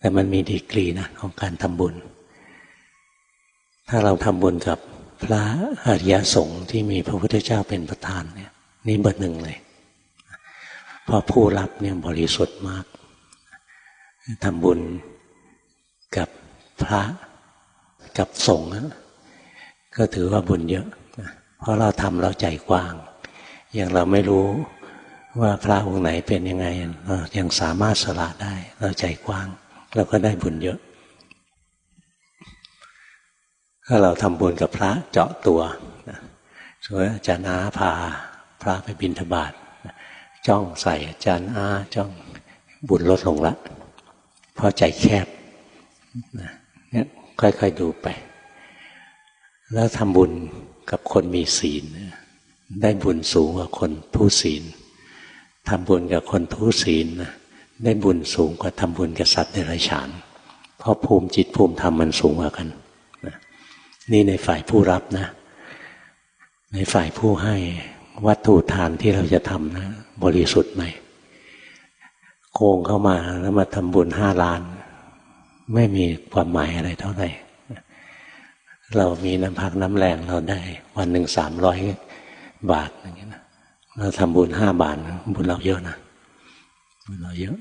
แต่มันมีดีกรีนะของการทำบุญ ถ้าเราทำบุญกับพระอริยสงฆ์ที่มีพระพุทธเจ้าเป็นประธานเนี่ยนี่เบอร์หนึ่งเลยเพราะผู้รับเนี่ยบริสุทธิ์มากทำบุญกับพระกับสงฆ์ก็ถือว่าบุญเยอะ เพราะเราทำเราใจกว้าง อย่างเราไม่รู้ว่าพระองค์ไหนเป็นยังไงเรายังสามารถสละได้ เราใจกว้าง เราก็ได้บุญเยอะ ถ้าเราทำบุญกับพระเจาะตัวสมมติอาจารย์อาพา พระไปบิณฑบาตจ้องใส่อาจารย์อาจ้องบุญลดลงละ เพราะใจแคบเนี่ยค่อยๆดูไป แล้วทำบุญกับคนมีศีล ได้บุญสูงกว่าคนทุศีลทำบุญกับคนทุศีล ได้บุญสูงกว่าทำบุญกับสัตว์เดรัจฉานเพราะภูมิจิตภูมิธรรมมันสูงกว่ากันนี่ในฝ่ายผู้รับนะ ในฝ่ายผู้ให้วัตถุทานที่เราจะทำนะ บริสุทธิ์ไหมโกงเข้ามาแล้วมาทำบุญห้าล้าน ไม่มีความหมายอะไรเท่าไหร่เรามีน้ำพักน้ำแรงเราได้ วันหนึ่งสามร้อยบาทอย่างเงี้ยนะเราทำบุญห้าบาทบุญเราเยอะนะบุญเราเยอะ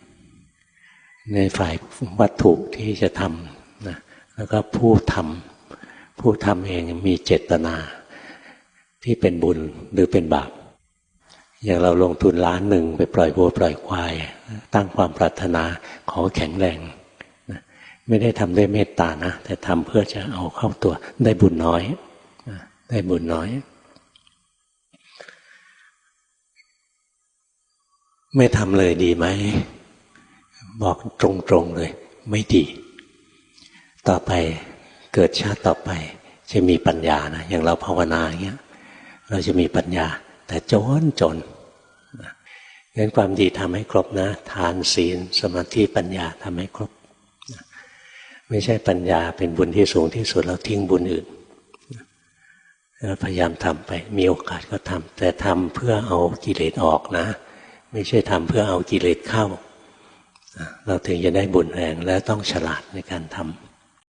ในฝ่ายวัตถุที่จะทำนะแล้วก็ผู้ทำผู้ทำเองมีเจตนาที่เป็นบุญหรือเป็นบาป อย่างเราลงทุนล้านหนึ่งไปปล่อยวัวปล่อยควาย ตั้งความปรารถนาขอแข็งแรงไม่ได้ทำด้วยเมตตานะ แต่ทำเพื่อจะเอาเข้าตัวได้บุญน้อยได้บุญน้อย ไม่ทำเลยดีไหม บอกตรงๆเลย ไม่ดี ต่อไปเกิดชาติต่อไป จะมีปัญญานะอย่างเราภาวนาอย่างเงี้ย เราจะมีปัญญา แต่จนจนงั้นความดีทำให้ครบนะ ทานศีล สมาธิปัญญาทำให้ครบ ไม่ใช่ปัญญาเป็นบุญที่สูงที่สุดแล้วทิ้งบุญอื่นพยายามทำไป มีโอกาสก็ทำแต่ทำเพื่อเอากิเลสออกนะ ไม่ใช่ทำเพื่อเอากิเลสเข้า เราถึงจะได้บุญแรงและต้องฉลาดในการทำ